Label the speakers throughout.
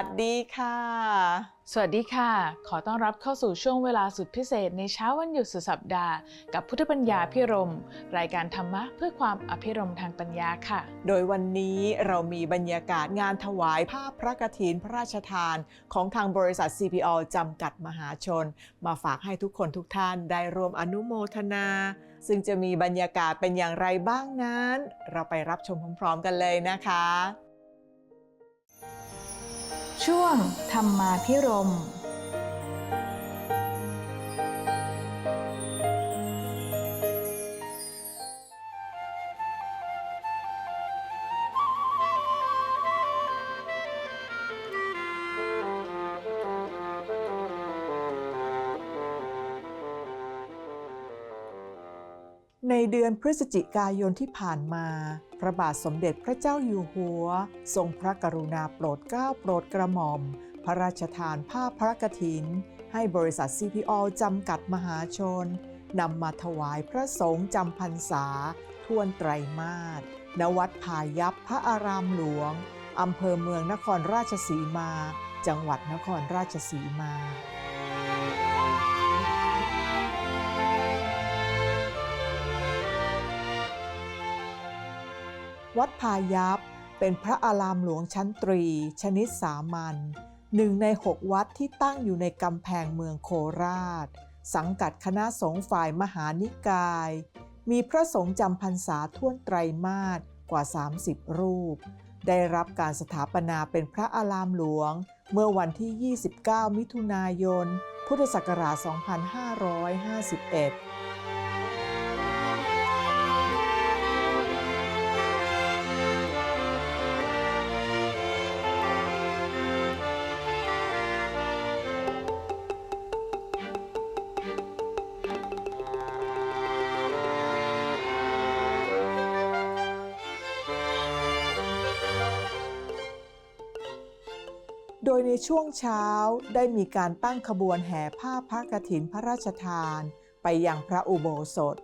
Speaker 1: วัสดีค่ะ
Speaker 2: สวัสดีค่ะ ขอต้อนรับเข้าสู่ช่วงเวลาสุดพิเศษในเช้าวันหยุดสุดสัปดาห์ กับพุทธปัญญาพิรม รายการธรรมะเพื่อความอภิรมย์ทางปัญญาค่ะ
Speaker 1: โดยวันนี้เรามีบรรยากาศงานถวายผ้าพระกฐินพระราชทาน ของทางบริษัท CPO จำกัดมหาชน มาฝากให้ทุกคนทุกท่านได้ร่วมอนุโมทนา ซึ่งจะมีบรรยากาศเป็นอย่างไรบ้างนั้น เราไปรับชมพร้อม ๆ กันเลยนะคะ
Speaker 2: ช่วงธรรมาพิรม
Speaker 1: เดือนพฤศจิกายนที่ผ่านมา พระบาทสมเด็จพระเจ้าอยู่หัว ทรงพระกรุณาโปรดเกล้าโปรดกระหม่อม พระราชทานผ้าพระกฐิน ให้บริษัท CPO จำกัดมหาชนนำมาถวายพระสงฆ์จำพรรษาทวนไตรมาสณวัดพายัพพระอารามหลวงอำเภอเมืองนครราชสีมา จังหวัดนครราชสีมา วัดพายัพเป็นพระอารามหลวงชั้นตรี ชนิดสามัญหนึ่งในหกวัดที่ตั้งอยู่ในกำแพงเมืองโคราช สังกัดคณะสงฆ์ฝ่ายมหานิกาย มีพระสงฆ์จำพรรษาท่วนไตรมาสกว่า 30 รูป ได้รับการสถาปนาเป็นพระอารามหลวง เมื่อวันที่ 29 มิถุนายน พุทธศักราช 2551 ช่วงเช้าได้มีการตั้งขบวนแห่ผ้าพระกฐินพระราชทาน ไปยังพระอุโบสถ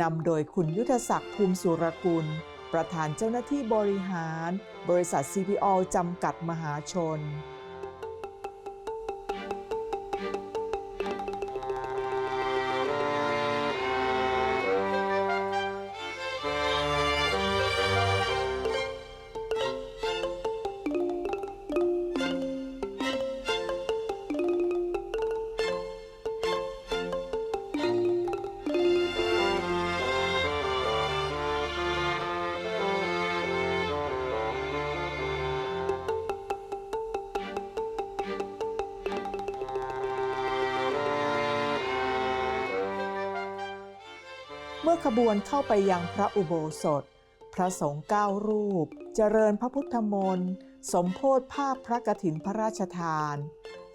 Speaker 1: นำโดยคุณยุทธศักดิ์ภูมิสุรกุล ประธานเจ้าหน้าที่บริหาร บริษัท CPO จำกัดมหาชน ขบวนเข้าไปยังพระอุโบสถ พระสงฆ์เก้ารูป เจริญพระพุทธมนต์สมโพธภาพพระกฐินพระราชทาน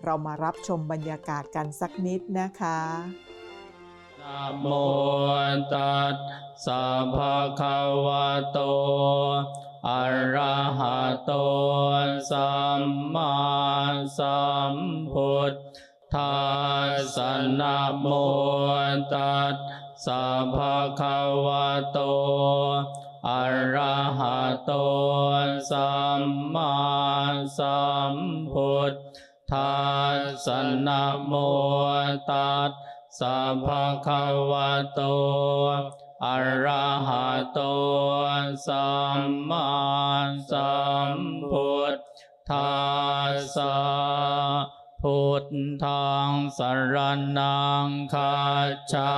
Speaker 1: เรามารับชมบรรยากาศกันสักนิดนะคะ
Speaker 3: นะโมตัสสะภะคะวะโตอะระหะโตสัมมาสัมพุทธัสสะนะโมตัส สะภะคะวะโตอะระหะโตสัมมาสัมพุทธัสสนะโมตัสสัพพะคะวะโตอะระหะโตสัมมาสัมพุทธัสสะ พุทธังสรณังคาชา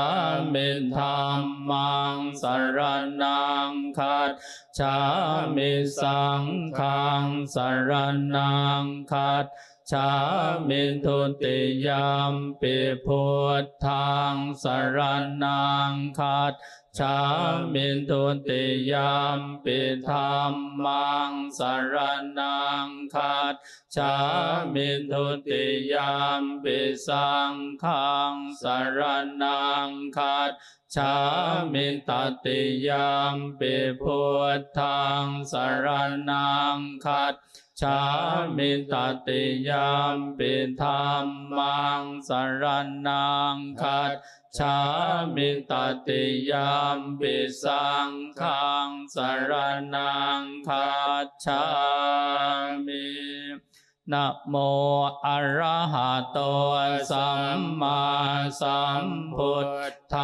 Speaker 3: มิธัมมังสรณังคัดชามิสังฆังสรณังคัด ชามิทุติยามปิพุทธังสรนังคัดชามิทุติยามปิธรรมังสารนังคัดชามิทุติยามปิสังฆังสารนังคัดชามิตติยามปิพุทธังสารนังคัด ชามิตติยามปิธรรมังสารนังคัดชามิตติยามปิสังฆังสารนังคัดชามินะโมอะระหะโตสัมมาสัมพุทธส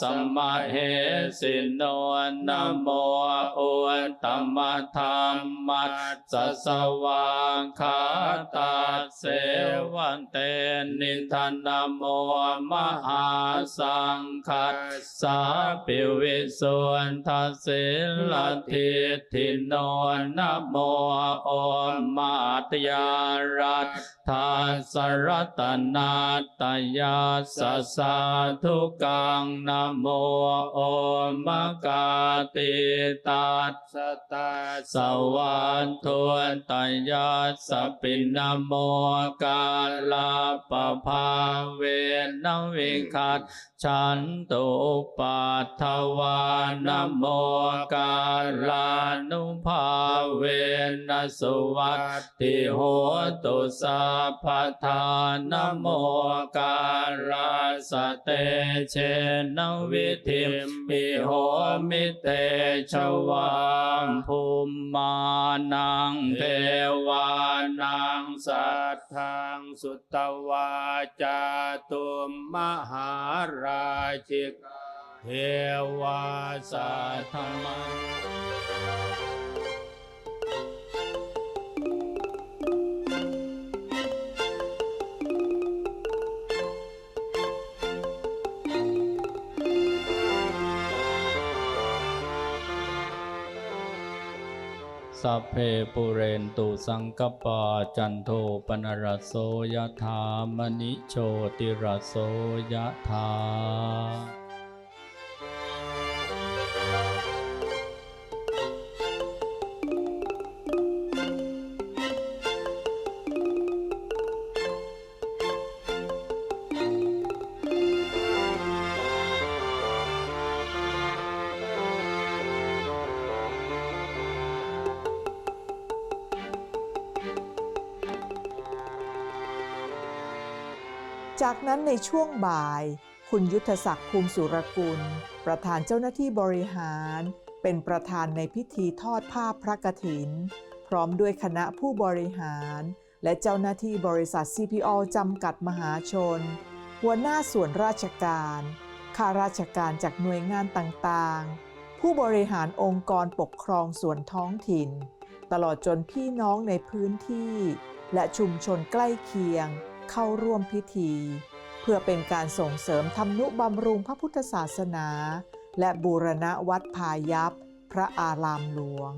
Speaker 3: สะมะเหสิโนนโมอุตตมะธรรมัสสะสวาคาตาเสวันเตนิทันโมมหาสังคัสสะปิวิสุนทัสิลทิทิโนนโมโอมาตยารัตทาสรตนาตยาสสาธุกังนะโมโอมกาติตัสสตาสวันทุนตยาสปินนโมกาลาปภาเวนวิคัตฉันตุปัทถวานโมกาลานุภาเวนัสุวัติโหตุสัพพทานโมกาลาสเตเชนวิธิมปิโหมิเตชวังภูมิมานังเทวานังสัทธังสุตตวาจาตุมมหาราชิกเทวาสัทธมัง สัพเพปุเรนตุสังกปาจันโทปนรโสยธามณิโชติรโสยธา
Speaker 1: จากนั้นในช่วงบ่าย คุณยุทธศักดิ์ภูมิสุรกุล ประธานเจ้าหน้าที่บริหาร เป็นประธานในพิธีทอดผ้าพระกฐิน พร้อมด้วยคณะผู้บริหาร และเจ้าหน้าที่บริษัท CPO จำกัดมหาชน หัวหน้าส่วนราชการข้าราชการจากหน่วยงานต่างๆ ผู้บริหารองค์กรปกครองส่วนท้องถิ่น ตลอดจนพี่น้องในพื้นที่ และชุมชนใกล้เคียง เข้าร่วมพิธี เพื่อเป็นการส่งเสริมทำนุบำรุงพระพุทธศาสนา และบูรณะวัดพายัพพระอารามหลวง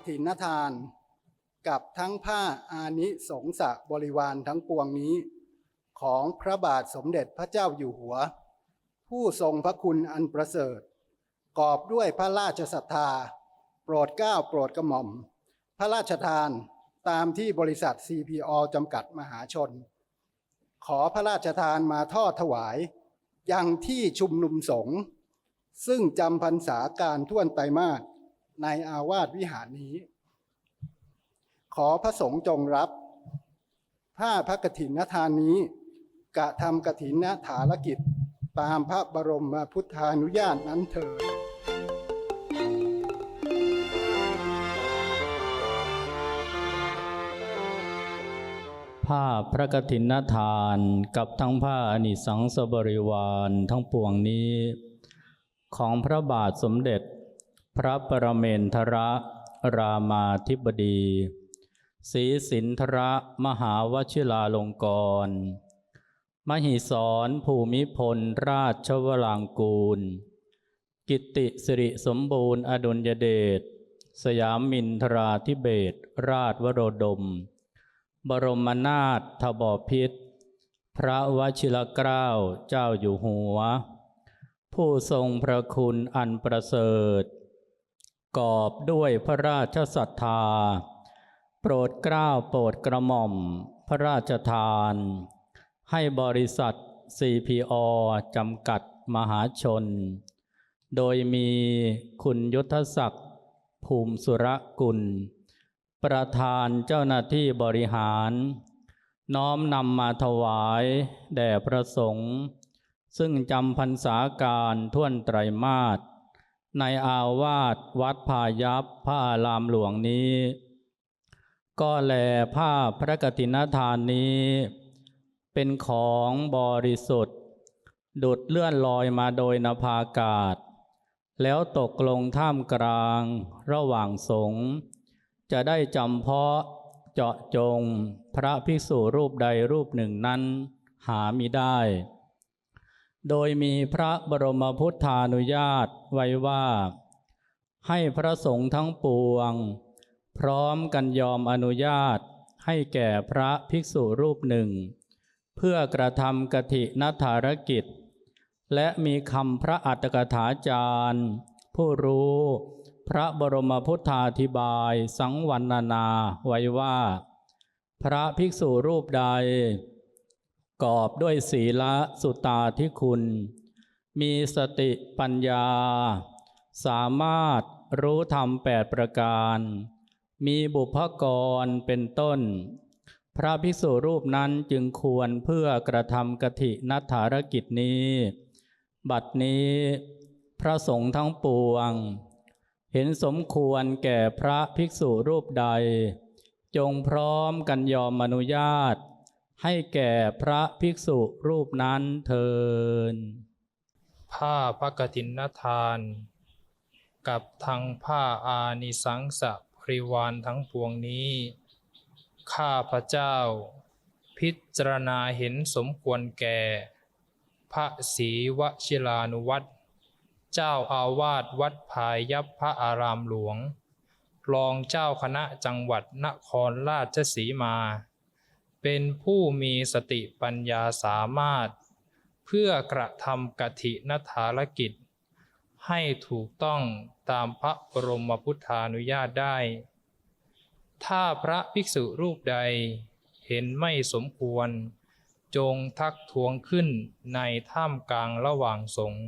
Speaker 1: า
Speaker 4: พระกฐินทาน กับทั้งผ้าอานิสงสะบริวารทั้งปวงนี้ ของพระบาทสมเด็จพระเจ้าอยู่หัว ผู้ทรงพระคุณอันประเสริฐ กอบด้วยพระราชศรัทธา โปรดเกล้าโปรดกระหม่อม พระราชทานตามที่บริษัท CPO จำกัดมหาชน ขอพระราชทานมาทอดถวายยังที่ชุมนุมสงฆ์ซึ่งจำพรรษาการท่วนไตรมาส ในอาวาสวิหารนี้ ขอพระสงฆ์จงรับ ผ้าพระกฐินทานนี้ กะทำกฐินฐารกิจตามพระบรมพุทธานุญาตนั้นเถิด
Speaker 3: ผ้าพระกฐินทานกับทั้งผ้าอนิสังสบริวารทั้งปวงนี้ ของพระบาทสมเด็จ พระปรเมนทรรามาธิบดีศรีสินทรมหาวชิราลงกรณมหิสรภูมิพลราชวรางกูล กิตติสิริสมบูรณ์อดุลยเดช สยามมินทราธิเบศรราชวโรดม บรมนาถทบพิษ พระวชิรเกล้าเจ้าอยู่หัว ผู้ทรงพระคุณอันประเสริฐ กอบด้วยพระราชศรัทธา โปรดเกล้าโปรดกระหม่อม พระราชทาน ให้บริษัท CPO จำกัดมหาชน โดยมีคุณยุทธศักดิ์ภูมิสุรกุล ประธานเจ้าหน้าที่บริหาร น้อมนำมาถวายแด่พระสงฆ์ซึ่งจำพรรษาการท่วนไตรมาส ในอาวาสวัดพายัพพระอารามหลวงนี้ ก็แลผ้าพระกฐินทานนี้ เป็นของบริสุทธิ์ ดุดเลื่อนลอยมาโดยนภาอากาศ แล้วตกลงท่ามกลางระหว่างสงฆ์จะได้จำเพาะเจาะจงพระภิกษุรูปใดรูปหนึ่งนั้นหามิได้ โดยมีพระบรมพุทธานุญาต ไว้ว่า ให้พระสงฆ์ทั้งปวง พร้อมกันยอมอนุญาตให้แก่พระภิกษุรูปหนึ่ง เพื่อกระทำกฐินธารกิจ และมีคำพระอัตถกถาจารย์ ผู้รู้พระบรมพุทธาธิบายสังวรรณนาไว้ว่า พระภิกษุรูปใด กอบด้วยศีละสุตาที่คุณ มีสติปัญญา สามารถรู้ธรรมแปดประการ มีบุพกรเป็นต้น พระภิกษุรูปนั้นจึงควรเพื่อกระทำกฐินัฐารกิจนี้ บัดนี้พระสงฆ์ทั้งปวง เห็นสมควรแก่พระภิกษุรูปใด จงพร้อมกันยอมอนุญาต ให้แก่พระภิกษุรูปนั้นเทิน
Speaker 5: ผ้าพระกฐินทาน กับทั้งผ้าอานิสังสะบริวารทั้งปวงนี้ ข้าพระเจ้า พิจารณาเห็นสมควรแก่ พระศรีวชิรานุวัตรเจ้าอาวาสวัดพายัพพระอารามหลวง รองเจ้าคณะจังหวัดนครราชสีมา เป็นผู้มีสติปัญญาสามารถ พื่อกระทำกฐินฐารกิจ ให้ถูกต้องตามพระบรมพุทธานุญาตได้ ถ้าพระภิกษุรูปใดเห็นไม่สมควร จงทักท้วงขึ้นในท่ามกลางระหว่างสงฆ์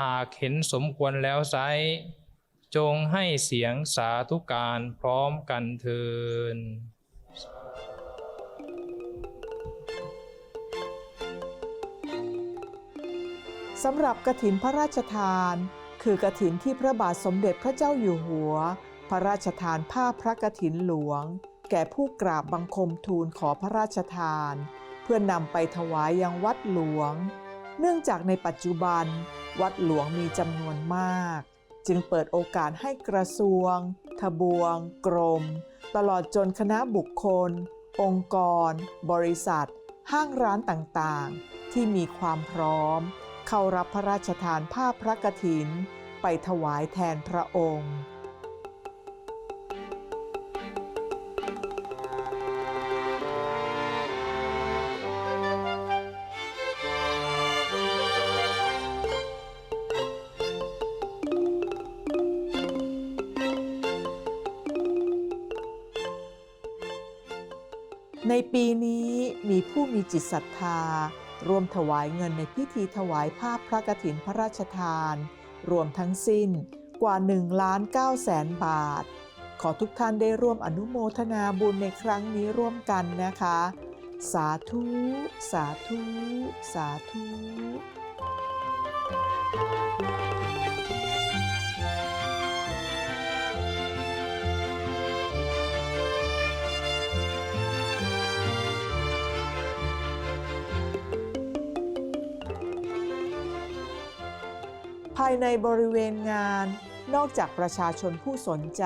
Speaker 5: หากเห็นสมควรแล้วไซจงให้เสียงสาธุการพร้อมกันเทิน
Speaker 1: สำหรับกฐินพระราชทาน คือกฐินที่พระบาทสมเด็จพระเจ้าอยู่หัว พระราชทานผ้าพระกฐินหลวง แก่ผู้กราบบังคมทูลขอพระราชทาน เพื่อนำไปถวายยังวัดหลวง เนื่องจากในปัจจุบัน วัดหลวงมีจำนวนมาก จึงเปิดโอกาสให้กระทรวง ทบวง กรม ตลอดจนคณะบุคคล องค์กร บริษัท ห้างร้านต่างๆ ที่มีความพร้อม เข้ารับพระราชทานผ้าพระกฐิน ไปถวายแทนพระองค์ในปีนี้ มีผู้มีจิตศรัทธา ร่วมถวายเงินในพิธีถวายภาพพระกฐินพระราชทาน รวมทั้งสิ้นกว่า1ล้าน9แสนบาท ขอทุกท่านได้ร่วมอนุโมทนาบุญในครั้งนี้ร่วมกันนะคะ สาธุ สาธุ สาธุ
Speaker 5: ขา
Speaker 1: ยในบริเวณงาน นอกจากประชาชนผู้สนใจ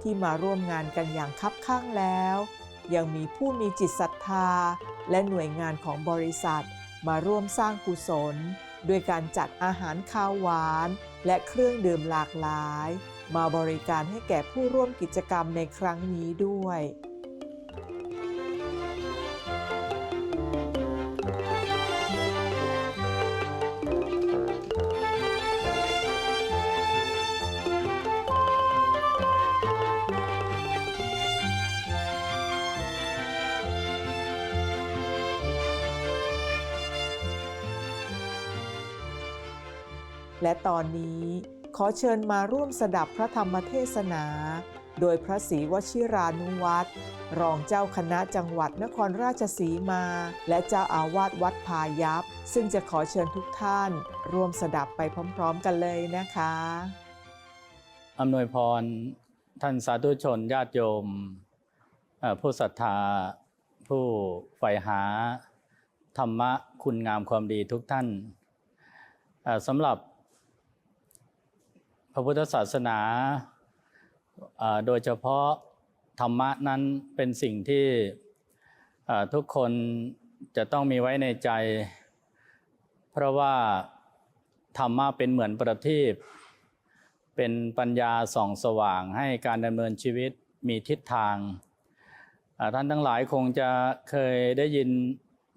Speaker 1: ที่มาร่วมงานกันอย่างคับข้างแล้ว ยังมีผู้มีจิตศรัทธา และหน่วยงานของบริษัท มาร่วมสร้างกุศล ด้วยการจัดอาหารคาวหวาน และเครื่องดื่มหลากหลาย มาบริการให้แก่ผู้ร่วมกิจกรรมในครั้งนี้ด้วย และตอนนี้ขอเชิญมาร่วมสดับพระธรรมเทศนา โดยพระศรีวชิรานุวัตรรองเจ้าคณะจังหวัดนครราชสีมา และเจ้าอาวาสวัดพายัพซึ่งจะขอเชิญทุกท่าน ร่วมสดับไปพร้อม ๆ กันเลยนะคะ
Speaker 3: อำนวยพรท่านสาธุชนญาติโยม ผู้ศรัทธา ผู้ใฝ่หา ธรรมะคุณงามความดีทุกท่านสำหรับ ระพุทธศาสนาโดยเฉพาะธรรมะนั้นเป็นสิ่งที่ทุกคนจะต้องมีไว้ในใจ เพราะว่าธรรมะเป็นเหมือนประทีปเป็นปัญญาส่องสว่างให้การดำเนินชีวิตมีทิศทาง ท่านทั้งหลายคงจะเคยได้ยิน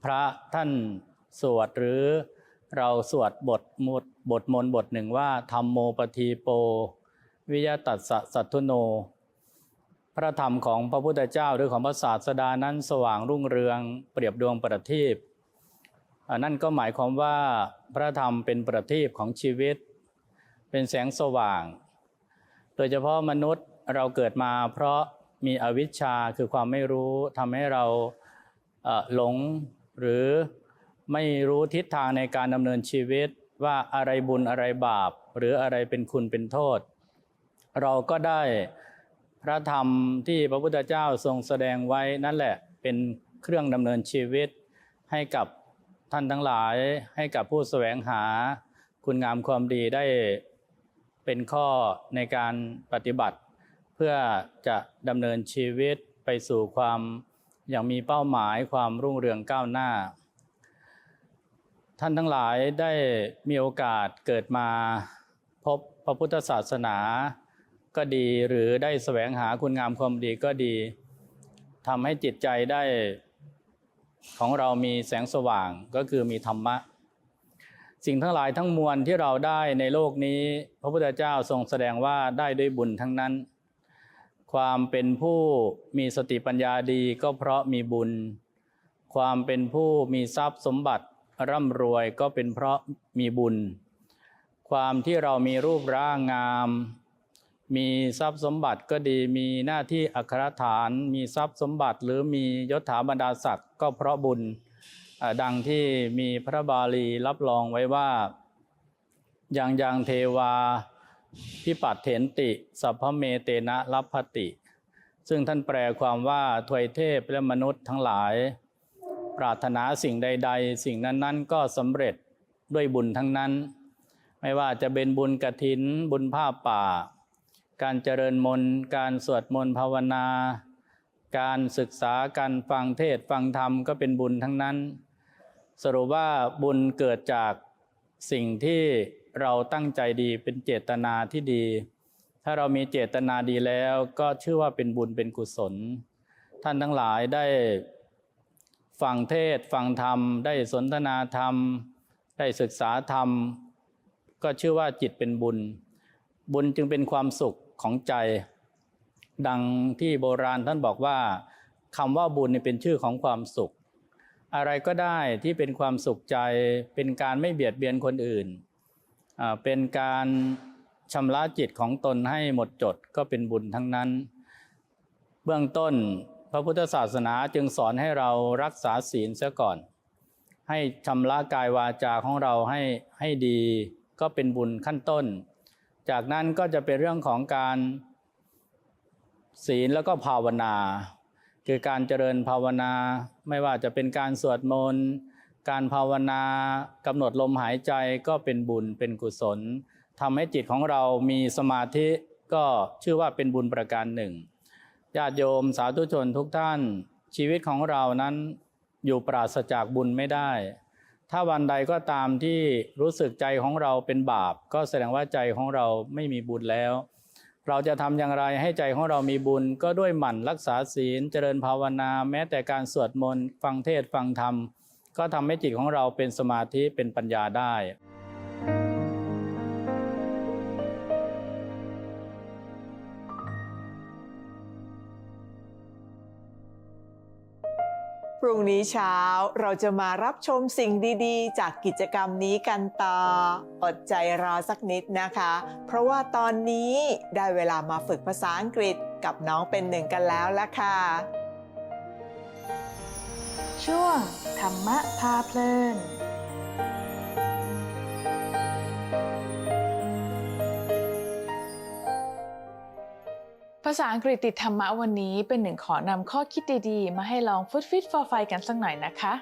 Speaker 3: พระท่านสวดหรือเราสวดบทมุด บทมนบทหนึ่งว่าธรรมโมปทีโป วิยตัสสะสัทุโน พระธรรมของพระพุทธเจ้าหรือของพระศาสดานั้นสว่างรุ่งเรืองเปรียบดวงประทีปนั่นก็หมายความว่าพระธรรมเป็นประทีปของชีวิต เป็นแสงสว่าง โดยเฉพาะมนุษย์เราเกิดมาเพราะมีอวิชชาคือความไม่รู้ทำให้เราหลงหรือไม่รู้ทิศทางในการดำเนินชีวิต ว่าอะไรบุญอะไรบาป หรืออะไรเป็นคุณเป็นโทษ เราก็ได้พระธรรมที่พระพุทธเจ้าทรงแสดงไว้นั่นแหละเป็นเครื่องดำเนินชีวิต ให้กับท่านทั้งหลาย ให้กับผู้แสวงหาคุณงามความดีได้เป็นข้อในการปฏิบัติ เพื่อจะดำเนินชีวิตไปสู่ความอย่างมีเป้าหมายความรุ่งเรืองก้าวหน้า ท่านทั้งหลายได้มีโอกาสเกิดมาพบพระพุทธศาสนาก็ดีหรือได้แสวงหาคุณงามความดีก็ดีทำให้จิตใจได้ของเรามีแสงสว่างก็คือมีธรรมะ สิ่งทั้งหลายทั้งมวลที่เราได้ในโลกนี้ พระพุทธเจ้าทรงแสดงว่าได้ด้วยบุญทั้งนั้น ความเป็นผู้มีสติปัญญาดีก็เพราะมีบุญ ความเป็นผู้มีทรัพย์สมบัติ ร่ำรวยก็เป็นเพราะมีบุญ ความที่เรามีรูปร่างงาม มีทรัพย์สมบัติก็ดีมีหน้าที่อัครฐาน มีทรัพย์สมบัติ หรือมียศถาบรรดาศักดิ์ก็เพราะบุญดังที่มีพระบาลีรับรองไว้ว่ายังยังเทวาพิปัตเถนติ สัพพเมเตนะรัพพติ ซึ่งท่านแปลความว่าทวยเทพและมนุษย์ทั้งหลาย ปรารถนาสิ่งใด ๆ สิ่งนั้นๆ ก็สำเร็จด้วยบุญทั้งนั้น ไม่ว่าจะเป็นบุญกระถิน บุญผ้าป่า การเจริญมนต์การสวดมนต์ภาวนา การศึกษาการฟังเทศฟังธรรมก็เป็นบุญทั้งนั้น สรุปว่าบุญเกิดจากสิ่งที่เราตั้งใจดีเป็นเจตนาที่ดี ถ้าเรามีเจตนาดีแล้วก็ชื่อว่าเป็นบุญเป็นกุศล ท่านทั้งหลายได้ ฟังเทศฟังธรรม ได้สนทนาธรรม ได้ศึกษาธรรม ก็ชื่อว่าจิตเป็นบุญ บุญจึงเป็นความสุขของใจ ดังที่โบราณท่านบอกว่าคำว่าบุญนี่เป็นชื่อของความสุข อะไรก็ได้ที่เป็นความสุขใจ เป็นการไม่เบียดเบียนคนอื่นอ่าเป็นการชำระจิตของตนให้หมดจดก็เป็นบุญทั้งนั้น เบื้องต้น พระพุทธศาสนาจึงสอนให้เรารักษาศีลเสียก่อน ให้ชำระกายวาจาของเราให้ให้ดีก็เป็นบุญขั้นต้น จากนั้นก็จะเป็นเรื่องของการศีลแล้วก็ภาวนา คือการเจริญภาวนาไม่ว่าจะเป็นการสวดมนต์การภาวนากำหนดลมหายใจก็เป็นบุญเป็นกุศลทำให้จิตของเรามีสมาธิก็ชื่อว่าเป็นบุญประการหนึ่ง ญาติโยมสาธุชนทุกท่าน ชีวิตของเรานั้นอยู่ปราศจากบุญไม่ได้ ถ้าวันใดก็ตามที่รู้สึกใจของเราเป็นบาป ก็แสดงว่าใจของเราไม่มีบุญแล้ว เราจะทำอย่างไรให้ใจของเรามีบุญ ก็ด้วยหมั่นรักษาศีล เจริญภาวนา แม้แต่การสวดมนต์ฟังเทศฟังธรรม ก็ทำให้จิตของเราเป็นสมาธิเป็นปัญญาได้
Speaker 1: รุ่งนี้เช้าเราจะมารับชมสิ่งดีๆ จากกิจกรรมนี้กันต่ออดใจรอสักนิดนะคะ เพราะว่าตอนนี้ได้เวลามาฝึกภาษาอังกฤษกับน้องเป็นหนึ่งกันแล้วละค่ะ
Speaker 2: ช่วงธรรมะพาเพลินาษาอังกฤษติดธรรมะวันนี้เป็นหนึ่งขอนำข้อคิดดีๆ มาให้ลองฟุตฟิตฟอร์ไฟกันสักหน่อยนะคะ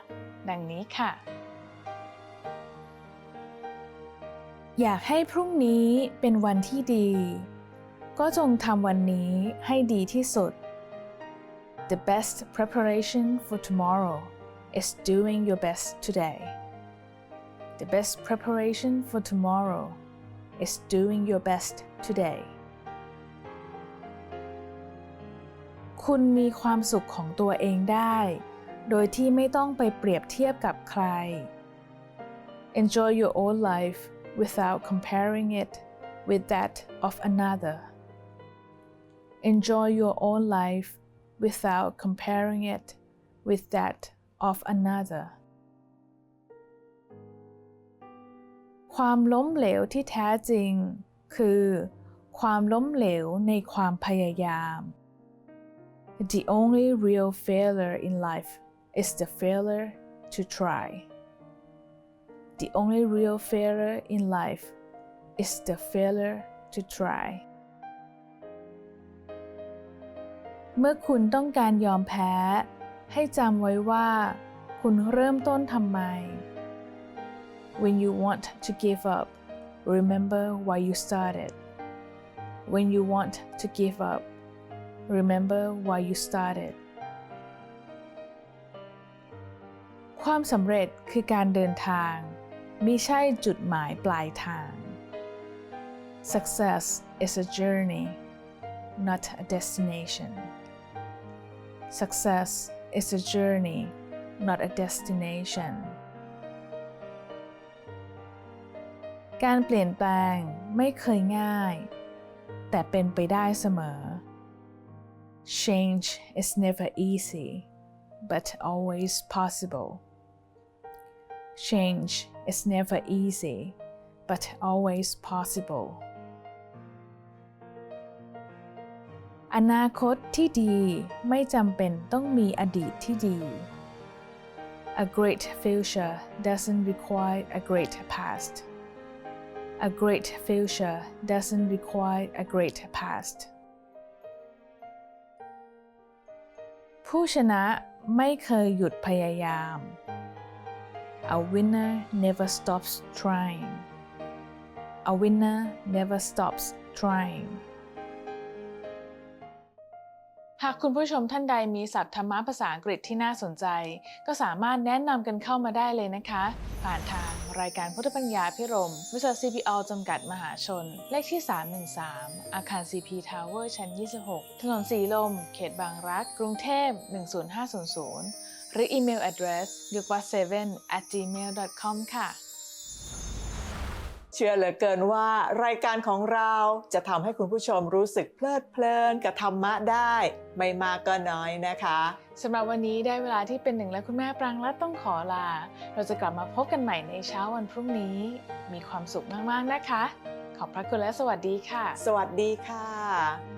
Speaker 2: ดังนี้ค่ะ อยากให้พรุ่งนี้เป็นวันที่ดี ก็จงทำวันนี้ให้ดีที่สุด The best preparation for tomorrow is doing your best today. The best preparation for tomorrow is doing your best today. คุณมีความสุขของตัวเองได้ โดยที่ไม่ต้องไปเปรียบเทียบกับใคร Enjoy your own life without comparing it with that of another. Enjoy your own life without comparing it with that of another. ความล้มเหลวที่แท้จริง คือ ความล้มเหลวในความพยายาม The only real failure in life is the failure to try. The only real failure in life is the failure to try. เมื่อคุณต้องการยอมแพ้ ให้จำไว้ว่า คุณเริ่มต้นทำไม When you want to give up, remember why you started. When you want to give up, remember why you started. ความสำเร็จคือการเดินทาง มิใช่จุดหมายปลายทาง Success is a journey, not a destination. Success is a journey, not a destination. การเปลี่ยนแปลงไม่เคยง่าย แต่เป็นไปได้เสมอ Change is never easy, but always possible. Change is never easy, but always possible. อนาคตที่ดีไม่จำเป็นต้องมีอดีตที่ดี A great future doesn't require a great past. A great future doesn't require a great past. ผู้ชนะไม่เคยหยุดพยายาม A winner never stops trying. A winner never stops trying. หากคุณผู้ชมท่านใดมีศัพท์ธรรมะภาษาอังกฤษที่น่าสนใจ ก็สามารถแนะนำกันเข้ามาได้เลยนะคะ ผ่านทาง รายการพุทธปัญญาพิรม บริษัท CPO จำกัดมหาชน เลขที่ 313 อาคาร CP Tower ชั้น 26 ถนนสีลม เขตบางรัก กรุงเทพ 10500 หรืออีเมล address y u k w a 7 at gmail com ค่ะ
Speaker 1: เชื่อเหลือเกินว่ารายการของเราจะทำให้คุณผู้ชมรู้สึกเพลิดเพลินกับธรรมะได้ ไม่มากก็น้อยนะคะ
Speaker 2: สำหรับวันนี้ได้เวลาที่เป็นหนึ่งและคุณแม่ปรางรัตน์ต้องขอลา เราจะกลับมาพบกันใหม่ในเช้าวันพรุ่งนี้ มีความสุขมากๆนะคะ ขอบพระคุณและสวัสดีค่ะ
Speaker 1: สวัสดีค่ะ